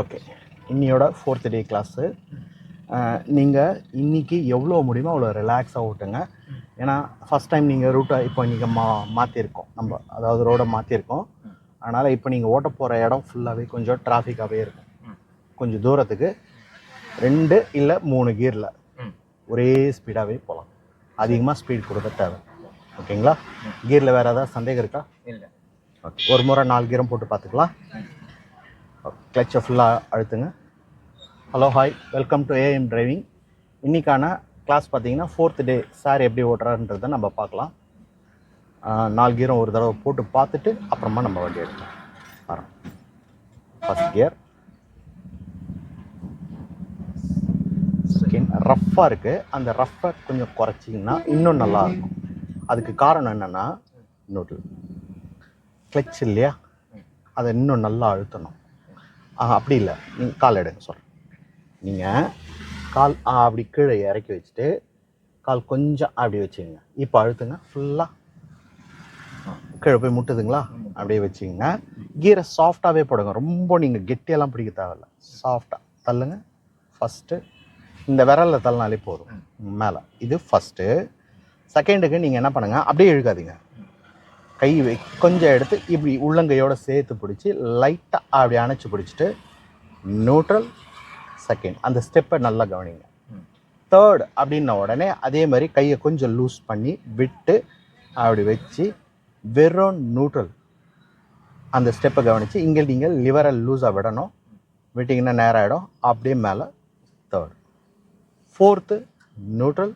Okay இன்னியோட fourth day class நீங்கள் இன்னைக்கு எவ்வளோ முடியுமோ அவ்வளோ ரிலாக்ஸாக ஓட்டுங்க. ஏன்னா ஃபஸ்ட் டைம் நீங்கள் ரூட்டை இப்போ நீங்கள் மா மாற்றிருக்கோம் நம்ம அதாவது ரோடை மாற்றிருக்கோம் அதனால் இப்போ நீங்கள் ஓட்ட போகிற இடம் ஃபுல்லாகவே கொஞ்சம் டிராஃபிக்காகவே இருக்கும். கொஞ்சம் தூரத்துக்கு. ரெண்டு இல்லை மூணு கியரில் ஒரே ஸ்பீடாகவே போகலாம் அதிகமாக ஸ்பீட் கொடுக்க தேவை. ஓகேங்களா கியரில் வேறு ஏதாவது சந்தேகம் இருக்கா? இல்லை. ஓகே ஒரு முறை நாலு கீரம் போட்டு பார்த்துக்கலாம். கிளச்சை ஃபுல்லாக அழுத்துங்க. Hello hi welcome to AM driving இன்றைக்கான கிளாஸ் பார்த்தீங்கன்னா ஃபோர்த் டே சார் எப்படி ஓட்டுறாருன்றதை நம்ம பார்க்கலாம். நாலு கீரம் ஒரு தடவை போட்டு பார்த்துட்டு அப்புறமா நம்ம வண்டி எடுக்கலாம். வரோம் ஃபஸ்ட் கியர் ஸ்கின் ரஃப்பாக இருக்குது அந்த ரஃப்பை கொஞ்சம் குறைச்சிங்கன்னா இன்னும் நல்லா இருக்கும். அதுக்கு காரணம் என்னென்னா இன்னொரு கிளச் இல்லையா? அதை இன்னும் நல்லா அழுத்தணும். ஆஹா அப்படி இல்லை. நீங்கள் கால் எடுங்க சொல்கிறேன் நீங்கள் கால் ஆ, அப்படி கீழே இறக்கி வச்சுட்டு கால் கொஞ்சம் அப்படி வச்சுக்கோங்க. இப்போ அழுத்துங்க ஃபுல்லாக கீழே போய் முட்டுதுங்களா? அப்படியே வச்சுக்கோங்க. கீரை சாஃப்டாகவே போடுங்க. ரொம்ப நீங்கள் கெட்டியெல்லாம் பிடிக்க தேவையில்ல. சாஃப்டாக தள்ளுங்க. ஃபஸ்ட்டு இந்த விரலில் தள்ளினாலே போதும். மேலே. இது ஃபஸ்ட்டு செகண்டுக்கு நீங்கள் என்ன பண்ணுங்கள் அப்படியே இழுக்காதீங்க. கை வை கொஞ்சம் எடுத்து இப்படி உள்ளங்கையோடு சேர்த்து பிடிச்சி லைட்டாக அப்படி அணைச்சி பிடிச்சிட்டு நியூட்ரல் செகண்ட் அந்த ஸ்டெப்பை நல்லா கவனிங்க. தேர்ட் அப்படின்ன உடனே அதே மாதிரி கையை கொஞ்சம் லூஸ் பண்ணி விட்டு அப்படி வச்சு வெறும் நியூட்ரல் அந்த ஸ்டெப்பை கவனித்து இங்கே நீங்கள் லிவரை லூஸாக விடணும். விட்டிங்கன்னா நேரம் ஆகிடும் அப்படியே மேலே third fourth neutral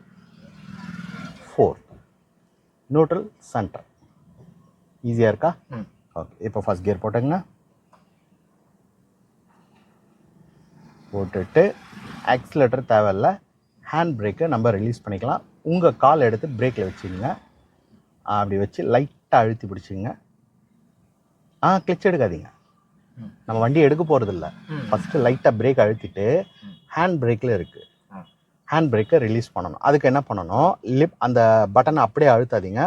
fourth neutral centre ஈஸியாக இருக்கா. ஓகே இப்போ ஃபஸ்ட் கியர் போட்டுங்க போட்டுட்டு ஆக்சிலேட்டர் தேவையில்ல. ஹேண்ட் பிரேக்கை நம்ம ரிலீஸ் பண்ணிக்கலாம். உங்கள் கால் எடுத்து பிரேக்கில் வச்சுக்கோங்க. அப்படி வச்சு லைட்டாக அழுத்தி பிடிச்சிங்க ஆ கிளச் எடுக்காதீங்க. நம்ம வண்டி எடுக்க போகிறதில்ல. ஃபஸ்ட்டு லைட்டாக பிரேக் அழுத்திட்டு ஹேண்ட் பிரேக்கில் இருக்குது. ஹேண்ட் பிரேக்கை ரிலீஸ் பண்ணணும். அதுக்கு என்ன பண்ணணும்? லிப் அந்த பட்டனை அப்படியே அழுத்தாதீங்க.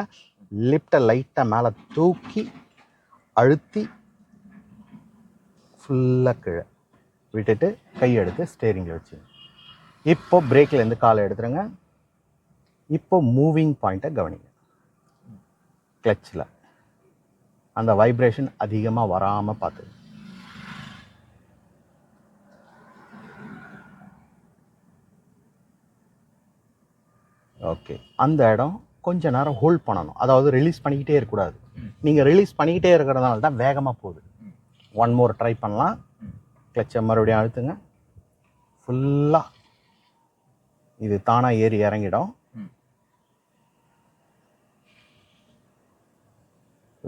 லிஃப்டை லைட்டாக மேலே தூக்கி அழுத்தி ஃபுல்லாக கீழே விட்டுட்டு கை எடுத்து ஸ்டேரிங்கில் வச்சு இப்போ பிரேக்லேருந்து காலை எடுத்துருங்க. இப்போ மூவிங் பாயிண்ட்டை கவனிங்க. கிளச்சில் அந்த வைப்ரேஷன் அதிகமாக வராமல் பார்த்து ஓகே அந்த இடம் கொஞ்ச நேரம் ஹோல்ட் பண்ணணும். அதாவது ரிலீஸ் பண்ணிக்கிட்டே இருக்கக்கூடாது. நீங்கள் ரிலீஸ் பண்ணிக்கிட்டே இருக்கிறதுனால தான் வேகமாக போகுது. ஒன் மோர் ட்ரை பண்ணலாம். கிளச்சை மறுபடியும் அழுத்துங்க. ஃபுல்லாக இது தானாக ஏறி இறங்கிடும்.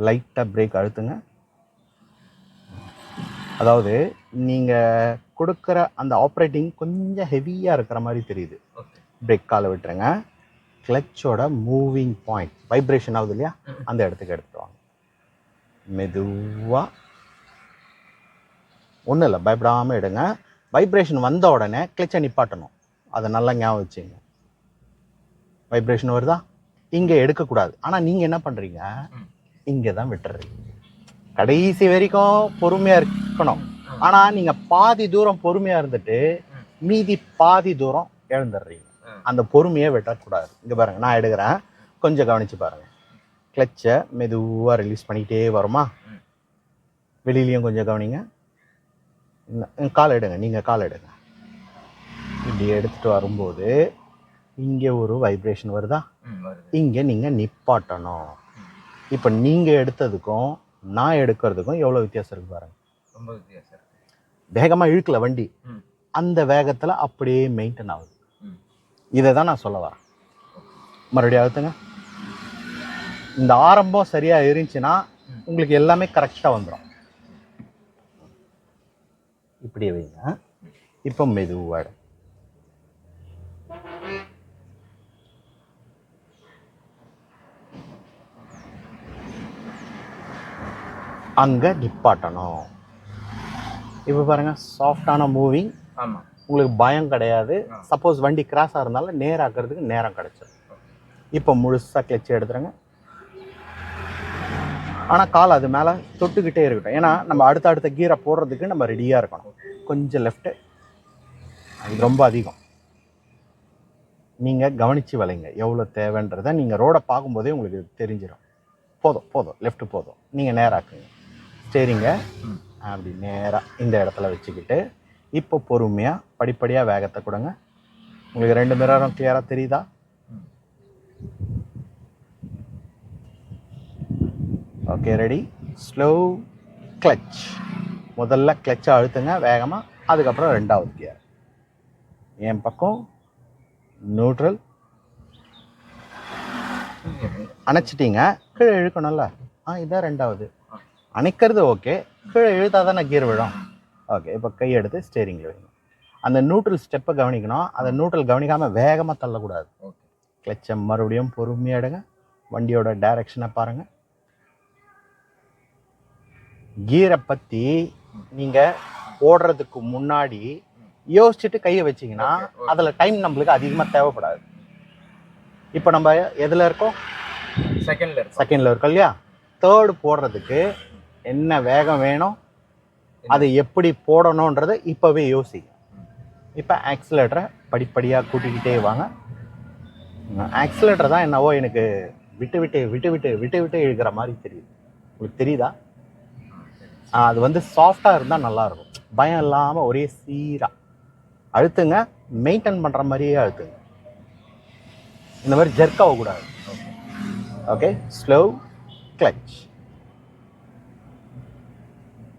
லைட்டாக பிரேக் அழுத்துங்க. அதாவது நீங்கள் கொடுக்குற அந்த ஆப்ரேட்டிங் கொஞ்சம் ஹெவியாக இருக்கிற மாதிரி தெரியுது. பிரேக் காலை விட்டுருங்க. கிளச்சோட மூவிங் பாயிண்ட் வைப்ரேஷன் ஆகுது இல்லையா. அந்த இடத்துக்கு எடுத்துட்டு வாங்க. மெதுவாக ஒன்றும் இல்லை பயப்படாமல் எடுங்க. வைப்ரேஷன் வந்த உடனே கிளச்சை நிப்பாட்டணும். அதை நல்லா ஞாபகம் வச்சுங்க. வைப்ரேஷன் வருதா? இங்கே எடுக்கக்கூடாது. ஆனால் நீங்கள் என்ன பண்ணுறீங்க. இங்கே தான் விட்டுறீங்க. கடைசி வரைக்கும் பொறுமையாக இருக்கணும். ஆனால் நீங்கள் பாதி தூரம் பொறுமையாக இருந்துட்டு. மீதி பாதி தூரம் எழுந்துடுறீங்க. அந்த பொறுமையை வெட்டக்கூடாது. இங்கே பாருங்க நான் எடுக்கிறேன். கொஞ்சம் கவனிச்சு பாருங்க. கிளச்சை மெதுவாக ரிலீஸ் பண்ணிக்கிட்டே வருமா. வெளியிலையும் கொஞ்சம் கவனிங்க. கால் எடுங்க நீங்கள் கால் எடுங்க. இப்படி எடுத்துட்டு வரும்போது இங்கே ஒரு வைப்ரேஷன் வருதா? இங்கே நீங்கள் நிப்பாட்டணும். இப்போ நீங்கள் எடுத்ததுக்கும் நான் எடுக்கிறதுக்கும் எவ்வளோ வித்தியாசம் இருக்கு பாருங்க. ரொம்ப வித்தியாசம் வேகமாக இழுக்கல வண்டி. அந்த வேகத்தில் அப்படியே மெயின்டைன் ஆகுது. இதை தான் நான் சொல்ல வரேன். மறுபடியும் அழுத்துங்க. இந்த ஆரம்பம் சரியாக இருந்துச்சுன்னா உங்களுக்கு எல்லாமே கரெக்டாக வந்துடும் இப்படி வைங்க. இப்போ மெதுவாக அங்கே நிப்பாட்டணும். இப்போ பாருங்க சாஃப்டான மூவிங் ஆமாம் உங்களுக்கு பயம் கிடையாது. சப்போஸ் வண்டி கிராஸாக இருந்தாலும் நேராக்கிறதுக்கு நேரம் கிடைச்சிடும் இப்போ முழுசாக கிளச்சி எடுத்துருங்க. ஆனால் கால் அது மேலே தொட்டுக்கிட்டே இருக்கட்டும். ஏன்னா நம்ம அடுத்த அடுத்த கீரை போடுறதுக்கு நம்ம ரெடியாக இருக்கணும். கொஞ்சம் லெஃப்ட்டு இது ரொம்ப அதிகம். நீங்கள் கவனித்து வளைங்க. எவ்வளோ தேவைன்றதை நீங்கள் ரோடை பார்க்கும்போதே உங்களுக்கு தெரிஞ்சிடும் போதும் போதும். லெஃப்ட் போதும். நீங்கள் நேராக்குங்க. ஸ்டேரிங்க. ம். அப்படி நேராக இந்த இடத்துல வச்சுக்கிட்டு இப்போ பொறுமையாக படிப்படியாக வேகத்தை கொடுங்க. உங்களுக்கு ரெண்டு மிரரும் கிளியராக தெரியுதா? ஓகே ரெடி ஸ்லோ கிளச் முதல்ல கிளச்சை அழுத்துங்க வேகமாக அதுக்கப்புறம் ரெண்டாவது கியர் என் பக்கம் நியூட்ரல் அணைச்சிட்டீங்க கீழே இழுக்கணும்ல? ஆ இதான் ரெண்டாவது. அணைக்கிறது ஓகே கீழே இழுத்தா நான் கியர் விழும்? ஓகே இப்போ கை எடுத்து ஸ்டேரிங்கில் வைங்க அந்த நியூட்ரல் ஸ்டெப்பை கவனிக்கணும். அந்த நியூட்ரல் கவனிக்காமல் வேகமாக தள்ளக்கூடாது. ஓகே கிளச்சை மறுபடியும் பொறுமையாக எடுங்க. வண்டியோட டைரக்ஷனை பாருங்கள் கீரை பற்றி நீங்கள் ஓடுறதுக்கு முன்னாடி யோசிச்சுட்டு கையை வச்சீங்கன்னா. அதில் டைம் நம்மளுக்கு அதிகமாக தேவைப்படாது. இப்போ நம்ம எதில் இருக்கோம்? செகண்ட்ல செகண்டில் இருக்கோம். இல்லையா? தேர்டு போடுறதுக்கு என்ன வேகம் வேணும்? அது எப்படி போடணுன்றதை இப்போவே யோசிங்க. இப்போ ஆக்சிலேட்டரை படிப்படியாக கூட்டிக்கிட்டே வாங்க. ஆக்சிலேட்டர் தான் என்னவோ எனக்கு விட்டு விட்டு விட்டு விட்டு விட்டு விட்டு இழுக்கிற மாதிரி தெரியுது. உங்களுக்கு தெரியுதா? அது வந்து சாஃப்டாக இருந்தால் நல்லாயிருக்கும். பயம் இல்லாமல் ஒரே சீராக அழுத்துங்க. மெயின்டைன் பண்ணுற மாதிரியே அழுத்துங்க. இந்த மாதிரி ஜெர்க் ஆகக்கூடாது. Okay slow clutch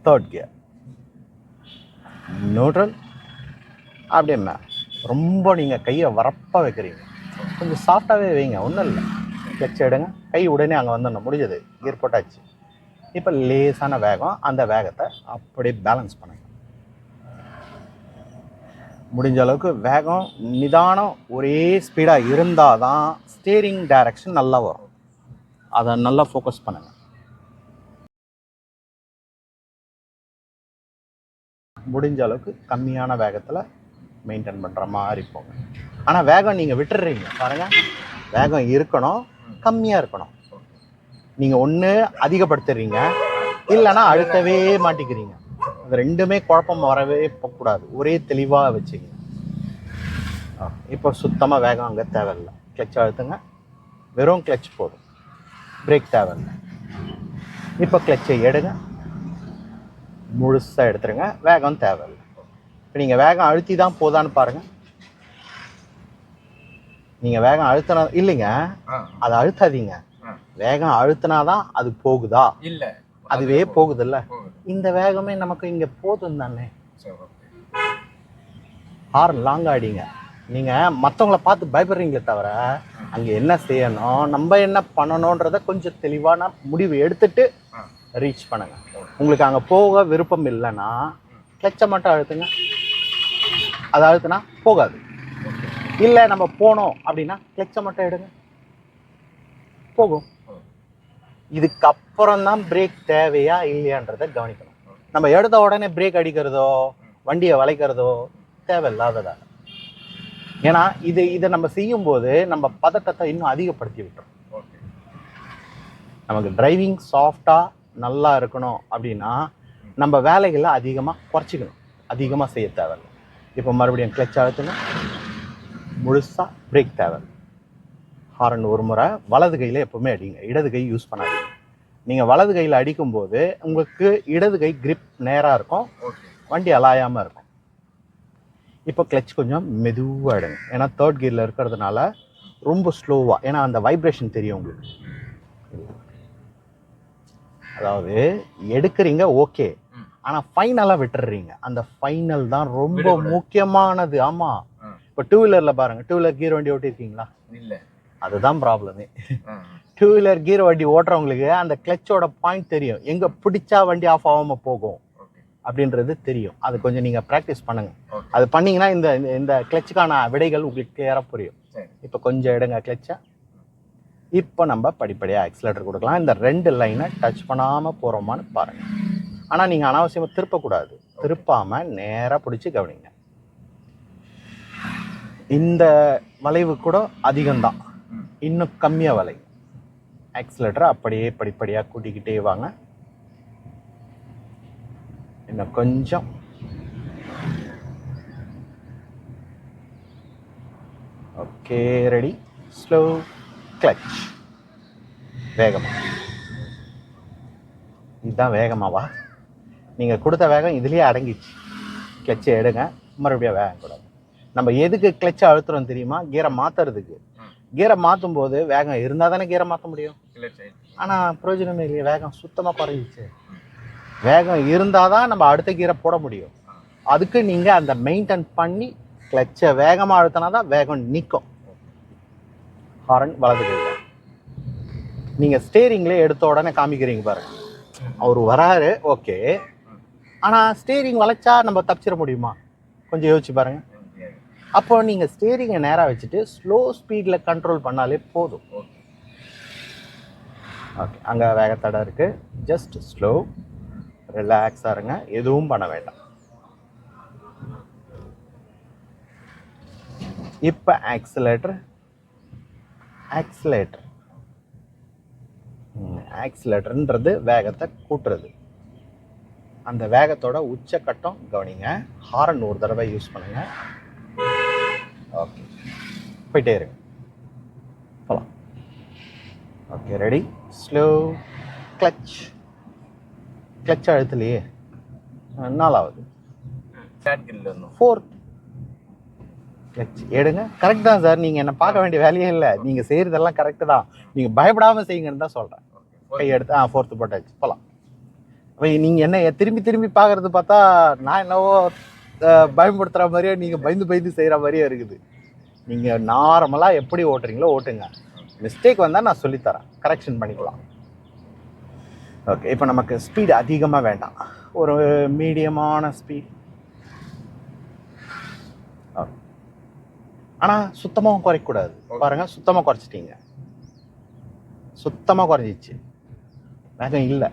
third gear neutral அப்படியே ரொம்ப நீங்கள் கையை வரப்பாக வைக்கிறீங்க. கொஞ்சம் சாஃப்டாகவே வைங்க ஒன்றும் இல்லை. கிளச் எடுங்க. கை உடனே அங்கே வந்துடணும். முடிஞ்சது. கியர் போட்டாச்சு. இப்போ லேசான வேகம் அந்த வேகத்தை அப்படியே பேலன்ஸ் பண்ணுங்க. முடிஞ்ச அளவுக்கு வேகம் நிதானம் ஒரே ஸ்பீடாக இருந்தால் தான் ஸ்டேரிங் டைரக்ஷன் நல்லா வரும். அதை நல்லா ஃபோக்கஸ் பண்ணுங்கள் முடிஞ்ச அளவுக்கு கம்மியான வேகத்தில் மெயின்டைன் பண்ணுற மாதிரி போங்க. ஆனால் வேகம் நீங்கள் விட்டுடுறீங்க பாருங்கள் வேகம் இருக்கணும். கம்மியாக இருக்கணும். நீங்கள் ஒன்று அதிகப்படுத்துறீங்க. இல்லைன்னா அழுத்தவே மாட்டிக்கிறீங்க. அது ரெண்டுமே குழப்பம் வரவே போகக்கூடாது ஒரே தெளிவாக வச்சுங்க. இப்போ சுத்தமாக வேகம் அங்கே தேவையில்லை. கிளச் அழுத்துங்க. வெறும் கிளச் போதும். பிரேக் தேவையில்லை. இப்போ கிளச்சை எடுங்க. முழுசாக எடுத்துருங்க. வேகம் தேவையில்லை. இப்போ நீங்கள் வேகம் அழுத்தி தான் போதான்னு பாருங்கள் நீங்கள் வேகம் அழுத்தினா இல்லைங்க. அதை அழுத்தாதீங்க. வேகம் அழுத்தினாதான் அது போகுதா? இல்ல. அதுவே போகுதுல்ல. போகுது. இந்த வேகமே நமக்கு இங்க போதும் தானே. ஹார்ன் லாங் அடிங்க நீங்க மத்தவங்கள பார்த்து பயப்படுறீங்களே தவிர அங்க என்ன செய்யணும் நம்ம என்ன பண்ணணுன்றத கொஞ்சம் தெளிவான முடிவு எடுத்துட்டு ரீச் பண்ணுங்க. உங்களுக்கு அங்க போக விருப்பம் இல்லைன்னா கிளச்சை மட்டும் அழுத்துங்க. அதை அழுத்துனா போகாது. இல்லை நம்ம போனோம் அப்படின்னா கிளச்சை மட்டும் எடுங்க. போகும். இதுக்கப்புறம் தான் பிரேக் தேவையா இல்லையான்றதை கவனிக்கணும். நம்ம எடுத்த உடனே பிரேக் அடிக்கிறதோ வண்டியை வளைக்கிறதோ தேவையில்லாததா ஏன்னா இது இதை நம்ம செய்யும்போது நம்ம பதட்டத்தை இன்னும் அதிகப்படுத்தி விட்டுரும். ஓகே நமக்கு டிரைவிங் சாஃப்டாக நல்லா இருக்கணும் அப்படின்னா நம்ம வேலைகளை அதிகமாக குறைச்சிக்கணும். அதிகமாக செய்ய தேவையில்லை. இப்போ மறுபடியும் கிளச் அழுத்தணும் முழுசாக பிரேக் தேவை ஹாரன் ஒரு முறை வலது கையில் எப்போவுமே அடிங்க. இடது கை யூஸ் பண்ணாதீங்க. நீங்கள் வலது கையில் அடிக்கும்போது உங்களுக்கு இடது கை கிரிப் நேராக இருக்கும். வண்டி அலாயாமல் இருக்கும். இப்போ கிளச் கொஞ்சம் மெதுவாக எடுங்க. ஏன்னா தேர்ட் கியரில் இருக்கிறதுனால ரொம்ப ஸ்லோவாக ஏன்னா அந்த வைப்ரேஷன் தெரியும் உங்களுக்கு. அதாவது எடுக்கிறீங்க ஓகே ம். ஆனால் ஃபைனலாக விட்டுடுறீங்க அந்த ஃபைனல் தான் ரொம்ப. முக்கியமானது. ஆமாம் ஆ. இப்போ டூ வீலரில் பாருங்க. டூ வீலர் கீர் வண்டி ஓட்டிருக்கீங்களா இல்ல. அதுதான் ப்ராப்ளமே டூ வீலர் கீர் வண்டி ஓட்டுறவங்களுக்கு அந்த கிளச்சோட பாயிண்ட் தெரியும். எங்கே பிடிச்சா வண்டி ஆஃப் ஆகாமல் போகும் அப்படின்றது தெரியும். அது கொஞ்சம் நீங்கள் ப்ராக்டிஸ் பண்ணுங்க. அது பண்ணீங்கன்னா இந்த இந்த- கிளச்சுக்கான விடைகள் உங்களுக்கு கிளியராக புரியும். இப்போ கொஞ்சம் எடுங்க கிளச்சை இப்போ நம்ம படிப்படியாக ஆக்சிலேட்டர் கொடுக்கலாம். இந்த ரெண்டு லைனை டச் பண்ணாமல் போகிறோமான்னு பாருங்கள் ஆனால் நீங்கள் அனாவசியமாக திருப்பக்கூடாது. திருப்பாமல் நேராக பிடிச்சி கவனிங்க. இந்த வளைவு கூட அதிகம்தான். இன்னும் கம்மியாக வலை ஆக்சிலேட்டரை அப்படியே படிப்படியாக கூட்டிக்கிட்டே வாங்க. இன்னும் கொஞ்சம். ஓகே ரெடி ஸ்லோ கிளச் வேகமா. இதுதான் வேகமாவா? நீங்கள் கொடுத்த வேகம் இதுலேயே அடங்கிச்சு கிளச்சை எடுங்க. மறுபடியும் வேகம் கூடாது நம்ம எதுக்கு கிளச்சை அழுத்துறோம் தெரியுமா? கீரை மாற்றுறதுக்கு கீரை மாற்றும் போது வேகம் இருந்தால் தானே கீரை மாற்ற முடியும்? ஆனால் பிரயோஜனம் இல்லையே வேகம் சுத்தமாக குறைஞ்சிச்சு வேகம் இருந்தால் தான் நம்ம அடுத்த கீரை போட முடியும். அதுக்கு நீங்கள் அந்த மெயின்டைன் பண்ணி கிளச்சை வேகமாக அழுத்தினா தான் வேகம் நிற்கும் ஹாரன் வலது கையில் நீங்கள் ஸ்டேரிங்லேயே எடுத்த உடனே காமிக்கிறீங்க பாருங்க. அவர் வராரு ஓகே. ஆனால் ஸ்டேரிங் வளைச்சா நம்ம தப்பிச்சிட முடியுமா? கொஞ்சம் யோசிச்சு பாருங்க. அப்போ நீங்கள் ஸ்டேரிங்கை நேராக வச்சுட்டு ஸ்லோ ஸ்பீடில் கண்ட்ரோல் பண்ணாலே போதும். ஓகே அங்கே வேகத்தடை இருக்குது ஜஸ்ட் ஸ்லோ ரிலாக்ஸாக இருங்க. எதுவும் பண்ண வேண்டாம். இப்போ ஆக்சிலேட்டர் ஆக்சிலேட்டர். ஆக்சிலேட்டர்ன்றது வேகத்தை கூட்டுறது. அந்த வேகத்தோட உச்சக்கட்டம் கவனிங்க. ஹாரன் ஒரு தடவை யூஸ் பண்ணுங்க. ஓகே. போயிட்டே இருங்க போகலாம் okay ready. Slow. Clutch. Clutch அழுத்தலையே. நாலாவது. ஃபோர்த். எடுங்க. கரெக்ட் தான் சார். நீங்கள் என்ன பார்க்க வேண்டிய வேலையே இல்லை. நீங்கள் செய்கிறதெல்லாம் கரெக்டு தான். நீங்கள் பயப்படாமல் செய்யுங்கன்னு தான் சொல்கிறேன் கை எடுத்து ஆ ஃபோர்த்து போட்டாச்சு போகலாம் அப்போ நீங்கள் என்ன திரும்பி திரும்பி பார்க்கறது பார்த்தா நான் என்னவோ பயன்படுத்துகிற மாதிரியே நீங்கள் பயந்து பயந்து செய்கிற மாதிரியே இருக்குது. நீங்கள் நார்மலாக எப்படி ஓட்டுறீங்களோ ஓட்டுங்க. மிஸ்டேக் வந்தால் நான் சொல்லித்தரேன். கரெக்ஷன் பண்ணிக்கலாம். ஓகே இப்போ நமக்கு ஸ்பீடு அதிகமாக வேண்டாம். ஒரு மீடியமான ஸ்பீட் ஆனால் சுத்தமாக குறைக்கக்கூடாது. பாருங்க சுத்தமாக குறைச்சிட்டீங்க. சுத்தமாக குறைஞ்சிச்சு. வேகம் இல்லை.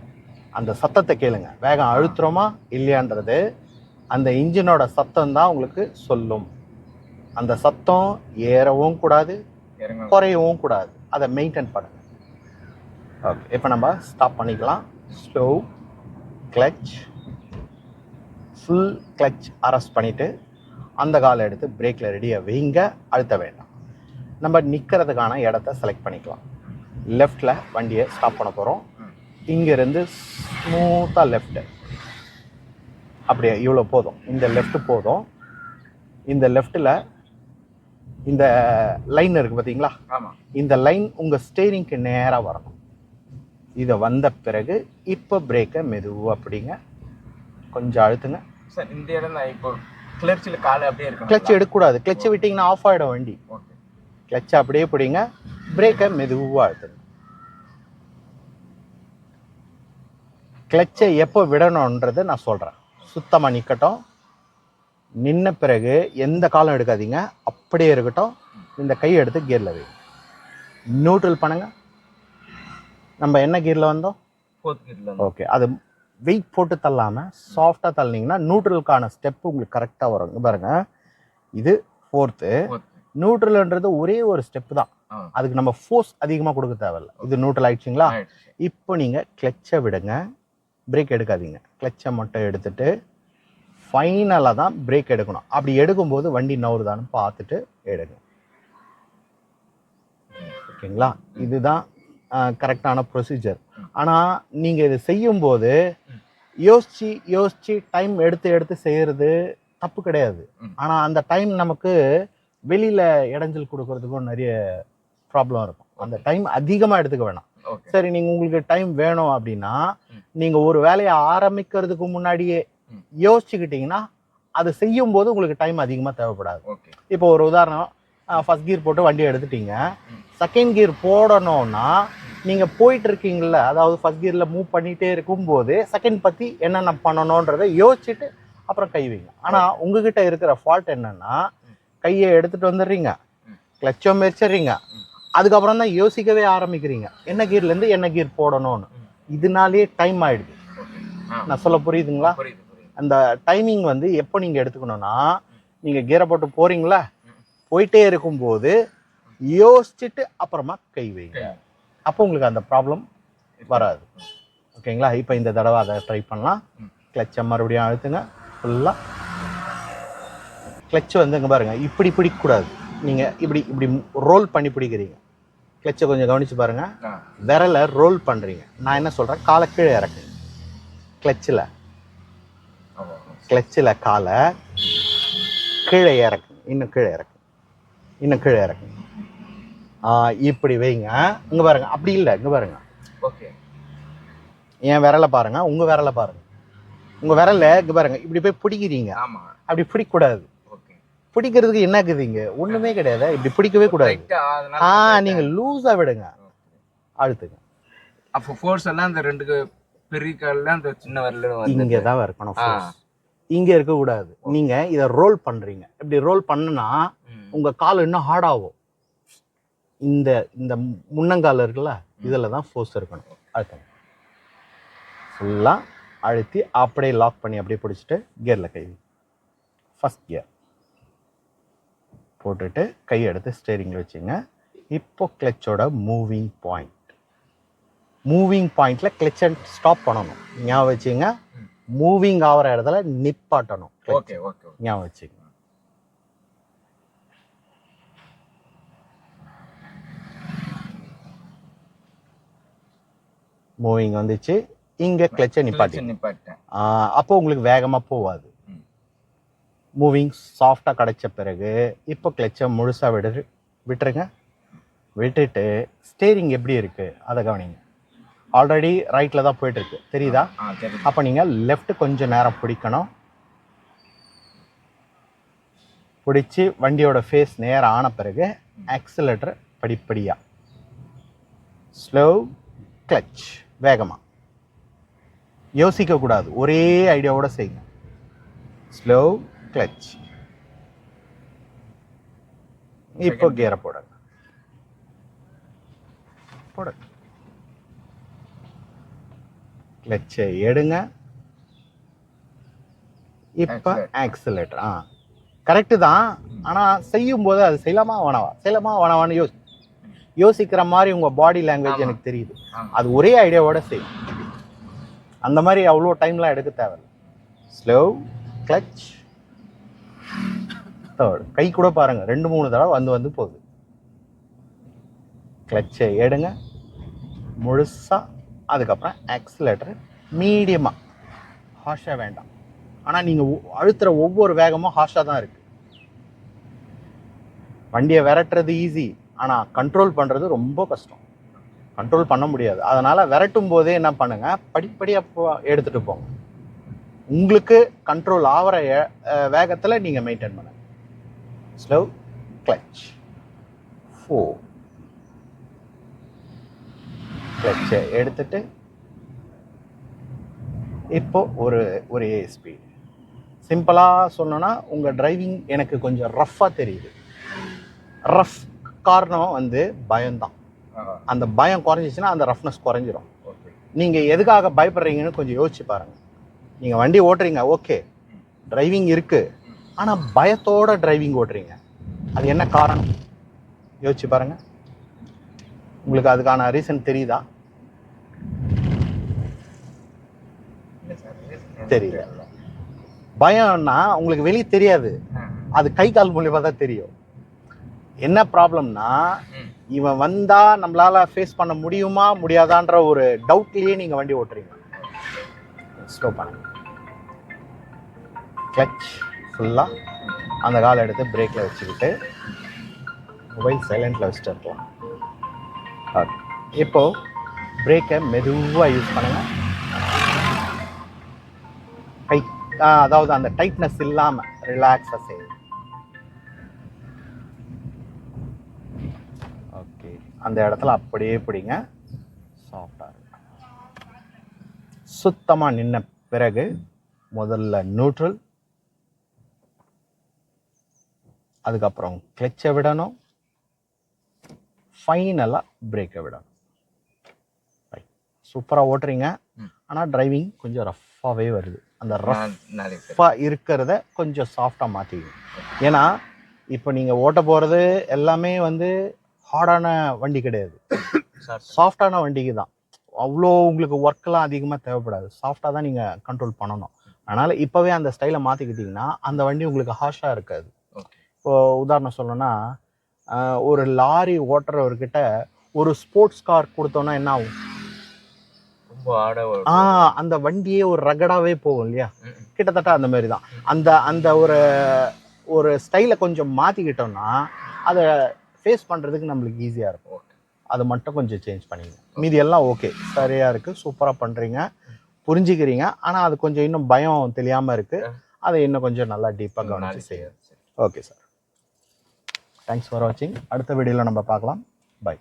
அந்த சத்தத்தை கேளுங்க. வேகம் அழுத்துறோமா இல்லையான்றது அந்த இன்ஜினோட சத்தம் தான் உங்களுக்கு சொல்லும். அந்த சத்தம் ஏறவும் கூடாது குறையவும் கூடாது. அதை மெயின்டைன் பண்ணுங்க. ஓகே இப்போ நம்ம ஸ்டாப் பண்ணிக்கலாம். Slow clutch full clutch arrest பண்ணிவிட்டு அந்த காலை எடுத்து பிரேக்கில் ரெடியாக வைங்க. அழுத்த வேண்டாம். நம்ம நிற்கிறதுக்கான இடத்த செலக்ட் பண்ணிக்கலாம். லெஃப்டில் வண்டியை ஸ்டாப் பண்ண போகிறோம். இங்கேருந்து ஸ்மூத்தாக லெஃப்ட்டு அப்படியே இவ்வளோ போதும். இந்த லெஃப்ட் போதும். இந்த லெஃப்ட்டில் இந்த லைன் இருக்குது பார்த்தீங்களா? ஆமா. இந்த லைன் உங்கள் ஸ்டேரிங்க்கு நேராக வரணும். இதை வந்த பிறகு இப்போ பிரேக்கை மெதுவாக பிடிங்க. கொஞ்சம் அழுத்துங்க. சார் இந்த இடம் தான் இப்போ கிளர்ச்சியில் காலை அப்படியே இருக்கணும். கிளச் எடுக்கக்கூடாது. கிளச்சை விட்டிங்கன்னா ஆஃப் ஆகிடும் வண்டி. ஓகே கிளச்சை அப்படியே பிடிங்க. பிரேக்கை மெதுவாக அழுத்துங்க. கிளச்சை எப்போ விடணுன்றதை நான் சொல்கிறேன் சுத்தமாக நிற்கட்டும் நின்ன பிறகு எந்த காலம் எடுக்காதீங்க. அப்படியே இருக்கட்டும். இந்த கையை எடுத்து கியரில் வை நியூட்ரல் பண்ணுங்க. நம்ம என்ன கியரில் வந்தோம்? ஓகே அது வெயிட் போட்டு தள்ளாமல் சாஃப்டாக தள்ளினீங்கன்னா நியூட்ரலுக்கான ஸ்டெப் உங்களுக்கு கரெக்டாக வரும். பாருங்க. இது ஃபோர்த்து ஃபோர்த் நியூட்ரல்ன்றது ஒரே ஒரு ஸ்டெப் தான். அதுக்கு நம்ம ஃபோர்ஸ் அதிகமாக கொடுக்க தேவையில்ல. இது நியூட்ரல் ஆயிடுச்சுங்களா? ஆயிடுச்சு. இப்போ நீங்கள் கிளச்சை விடுங்க. பிரேக் எடுக்காதீங்க. கிளச்சை மட்டும் எடுத்துட்டு ஃபைனலாக தான் பிரேக் எடுக்கணும். அப்படி எடுக்கும்போது வண்டி நவுறுதான்னு பார்த்துட்டு எடுங்க. ஓகேங்களா? இதுதான் கரெக்டான ப்ரொசீஜர் ஆனால் நீங்கள் இது செய்யும்போது யோசிச்சு யோசிச்சு டைம் எடுத்து எடுத்து செய்கிறது தப்பு கிடையாது. ஆனால் அந்த டைம் நமக்கு வெளியில் இடைஞ்சல் கொடுக்கறதுக்கும் நிறைய ப்ராப்ளம் இருக்கும் அந்த டைம் அதிகமாக எடுத்துக்க வேணாம் சரி நீங்கள் உங்களுக்கு டைம் வேணும் அப்படின்னா. நீங்கள் ஒரு வேலையை ஆரம்பிக்கிறதுக்கு முன்னாடியே. யோசிச்சுக்கிட்டீங்கன்னா அது செய்யும் போது உங்களுக்கு டைம் அதிகமாக தேவைப்படாது இப்போ ஒரு உதாரணம் ஃபர்ஸ்ட் கியர் போட்டு வண்டி எடுத்துட்டீங்க. செகண்ட் கியர் போடணும்னா நீங்கள் போயிட்டு இருக்கீங்கல்ல அதாவது ஃபர்ஸ்ட் கியரில் மூவ் பண்ணிகிட்டே இருக்கும்போது செகண்ட் பற்றி என்னென்ன பண்ணணுன்றதை யோசிச்சுட்டு அப்புறம் கை வைங்க. ஆனால் உங்ககிட்ட இருக்கிற ஃபால்ட் என்னன்னா கையை எடுத்துட்டு வந்துடுறீங்க. ம். கிளச்சும் மெரிச்சிடுறீங்க. அதுக்கப்புறம் தான் யோசிக்கவே ஆரம்பிக்கிறீங்க. என்ன கீர்லேருந்து என்ன கீர் போடணும்னு. இதனாலேயே டைம் ஆயிடுது. ஓகே. ஆ. நான் சொல்ல புரியுதுங்களா? புரியுது புரியுது. அந்த டைமிங் வந்து எப்போ நீங்கள் எடுத்துக்கணும்னா நீங்கள் கீரை போட்டு போறீங்களா? ம். போயிட்டே இருக்கும்போது யோசிச்சுட்டு அப்புறமா கை வைங்க. அப்போ உங்களுக்கு அந்த ப்ராப்ளம் வராது. ஓகேங்களா? இப்போ இந்த தடவை அதை ட்ரை பண்ணலாம். கிளச்சை மறுபடியும் அழுத்துங்க. ஃபுல்லாக கிளச் வந்து இங்கே பாருங்க இப்படி பிடிக்கக்கூடாது. நீங்கள் இப்படி இப்படி ரோல் பண்ணி பிடிக்கிறீங்க. கிளச்சை கொஞ்சம் கவனிச்சு பாருங்க. ஆ. விரலை ரோல் பண்ணுறீங்க நான் என்ன சொல்கிறேன் காலை கீழே இறக்குங்க கிளச்சில் கிளச்சில் காலை கீழே இறக்குங்க இன்னும் கீழே இறக்குங்க இன்னும் கீழே இறக்குங்க இப்படி வைங்க. இங்கே பாருங்க அப்படி இல்லை இங்கே பாருங்க. ஓகே. என் விரலை பாருங்க உங்கள் விரலை பாருங்க. உங்கள் விரலை இங்கே பாருங்க இப்படி போய் பிடிக்கிறீங்க. ஆமா. அப்படி பிடிக்கக்கூடாது. ஓகே. பிடிக்கிறதுக்கு என்ன இருக்குதுங்க ஒன்றுமே கிடையாது. இப்படி பிடிக்கவே கூடாது. ஆ நீங்கள் லூஸாக விடுங்க. அழுத்துங்க. அப்போ ஃபோர்ஸ் எல்லாம் அந்த ரெண்டு பெரிய கால்ல அந்த சின்ன வரல வந்து இங்கே தான் இருக்கணும். இங்க இருக்கக்கூடாது. நீங்க இதை ரோல் பண்றீங்க. இப்படி ரோல் பண்ணுனா ம். உங்க கால் இன்னும் ஹார்ட் ஆகும். இந்த இந்த முன்னங்கால் இருக்குல்ல இதில் தான் ஃபோர்ஸ் இருக்கணும். அழுத்தம் ஃபுல்லாக அழுத்தி அப்படியே லாக் பண்ணி அப்படியே பிடிச்சிட்டு கியரில் கை ஃபஸ்ட் கியர் போட்டுட்டு கை எடுத்து ஸ்டேரிங்கில் வச்சுங்க. இப்போ கிளச்சோட மூவிங் பாயிண்ட் மூவிங் பாயிண்ட்ல கிளச்சை ஸ்டாப் பண்ணணும். ஞாபகம் வச்சுங்க. மூவிங் ஆகிற இடத்துல நிப்பாட்டணும். Okay okay. ஞாபகம் வச்சுங்க. மூவிங் வந்துச்சு. இங்க கிளச்சை நிப்பாட்டி நிப்பாட்டேன் அப்போ உங்களுக்கு வேகமா போகாது. மூவிங் சாஃப்டா கிடைச்ச பிறகு இப்போ கிளச்சை முழுசா விடு விட்டுருங்க. விட்டுட்டு ஸ்டேரிங் எப்படி இருக்கு? அதை கவனிங்க. ஆல்ரெடி ரைட்ல தான் போயிட்டு இருக்கு தெரியுதா. அப்போ நீங்கள் லெஃப்ட் கொஞ்சம் நேரம் பிடிக்கணும். பிடிச்சி வண்டியோட ஃபேஸ் நேரம் ஆன பிறகு ஆக்சிலேட்டர் படிப்படியாக ஸ்லோ கிளச் வேகமாக யோசிக்கக்கூடாது. ஒரே ஐடியாவோட செய்யுங்க. ஸ்லோ கிளச் இப்போ கியரை போடுங்க. போடுங்க. கிளச்சை எடுங்க. இப்போ. ஆக்சிலேட்டர் ஆ. கரெக்டு தான். ஆனால் செய்யும் போது அது செய்யலாமா? வேணாவா? செய்யலாமா? வேணாவான்னு யோசி யோசிக்கிற மாதிரி உங்கள் பாடி லாங்குவேஜ். எனக்கு தெரியுது. அது ஒரே ஐடியாவோட செய்யும் அந்த மாதிரி அவ்வளோ டைம்லாம் எடுக்க தேவையில்ல. ஸ்லோ கிளச் தேர்ட் கை கூட பாருங்க. ரெண்டு மூணு தடவை வந்து வந்து போகுது. கிளச்சை எடுங்க. முழுசா அதுக்கப்புறம் ஆக்சிலேட்டர் மீடியமாக ஹாஷாக வேண்டாம். ஆனால் நீங்கள் அழுத்துற ஒவ்வொரு வேகமும் ஹாஷாக தான் இருக்கு. வண்டியை விரட்டுறது ஈஸி ஆனால் கண்ட்ரோல் பண்ணுறது ரொம்ப கஷ்டம். கண்ட்ரோல் பண்ண முடியாது. அதனால் விரட்டும் போதே என்ன பண்ணுங்கள் படிப்படியாக எடுத்துகிட்டு போங்க. உங்களுக்கு கண்ட்ரோல் ஆகிற வேகத்தில் நீங்கள் மெயின்டைன் பண்ணுங்க. ஸ்லோ கிளச் ஃபோ கிளச்சை எடுத்துட்டு இப்போ ஒரு ஒரே ஸ்பீடு சிம்பிளாக சொன்னோன்னா உங்கள் டிரைவிங் எனக்கு கொஞ்சம் ரஃப்பாக தெரியுது. ரஃப் காரணம் வந்து பயம்தான். அந்த பயம் குறைஞ்சிச்சுன்னா அந்த ரஃப்னஸ் குறைஞ்சிரும். நீங்கள் எதுக்காக பயப்படுறீங்கன்னு கொஞ்சம் யோசிச்சு பாருங்கள் நீங்கள் வண்டி ஓட்டுறீங்க ஓகே. டிரைவிங் இருக்குது ஆனால் பயத்தோட டிரைவிங் ஓட்டுறீங்க. அது என்ன காரணம்? யோசிச்சு பாருங்கள் உங்களுக்கு அதுக்கான ரீசன் தெரியுதா? தெரியல. பயம்னா உங்களுக்கு வெளியே தெரியாது. அது கை கால் மூலியமாக தான் தெரியும். என்ன ப்ராப்ளம்னா. இவன் வந்தா நம்மளால ஃபேஸ் பண்ண முடியுமா முடியாதான்ற ஒரு டவுட்லயே நீங்க வண்டி ஓட்டுறீங்க. ஸ்லோ பண்ணுங்க. கிளச் ஃபுல்லா அந்த காலை எடுத்து பிரேக்ல வச்சுக்கிட்டு மொபைல் சைலண்ட்ல வச்சுட்டு இருக்கலாம். Okay. இப்போ பிரேக்கை மெதுவாக யூஸ் பண்ணுங்க. கை அதாவது அந்த டைட்னஸ் இல்லாம ரிலாக்ஸாக செய்யுங்க. அந்த இடத்துல அப்படியே பிடிங்க. சாஃப்டாக இருக்கு. சுத்தமாக நின்ன பிறகு முதல்ல நியூட்ரல் அதுக்கப்புறம் கிளச்சை விடணும். ஃபைனலாக பிரேக்கை விடணும். சூப்பராக ஓட்டுறீங்க. ஆனால் டிரைவிங் கொஞ்சம் ரஃப்பாகவே வருது. அந்த. ரஃப்பாக இருக்கிறத கொஞ்சம் சாஃப்டாக மாற்றிக்கணும் ஏன்னா இப்போ நீங்கள் ஓட்ட போகிறது எல்லாமே வந்து ஹார்டான வண்டி கிடையாது. சாஃப்டான வண்டிக்கு தான். அவ்வளோ உங்களுக்கு ஒர்க்கெலாம் அதிகமாக தேவைப்படாது. சாஃப்டாக தான் நீங்கள் கண்ட்ரோல் பண்ணணும். அதனால் இப்போவே அந்த ஸ்டைலை மாற்றிக்கிட்டிங்கன்னா அந்த வண்டி உங்களுக்கு ஹாஷாக இருக்காது. ஓகே. இப்போ உதாரணம் சொல்லணும்னா ஒரு லாரி ஓட்டுறவர்கிட்ட ஒரு ஸ்போர்ட்ஸ் கார் கொடுத்தோன்னா என்ன ஆகும். ஆ அந்த வண்டியே ஒரு ரகடாவே போகும் இல்லையா. கிட்டத்தட்ட அந்த மாதிரி தான். அந்த அந்த ஒரு ஒரு ஸ்டைலை கொஞ்சம் மாற்றிக்கிட்டோம்னா அதை ஃபேஸ் பண்ணுறதுக்கு நம்மளுக்கு ஈஸியாக இருக்கும். அது மட்டும் கொஞ்சம் சேஞ்ச் பண்ணிங்க மீதி எல்லாம் ஓகே சரியாக இருக்குது சூப்பராக பண்ணுறீங்க புரிஞ்சுக்கிறீங்க. ஆனால் அது கொஞ்சம் இன்னும் பயம் தெரியாமல் இருக்குது அதை இன்னும் கொஞ்சம் நல்லா டீப்பாக கவனிச்சு சரி. ஓகே சார் தேங்க்ஸ் ஃபார் வாட்சிங் அடுத்த வீடியோவில் நம்ம பார்க்கலாம். பை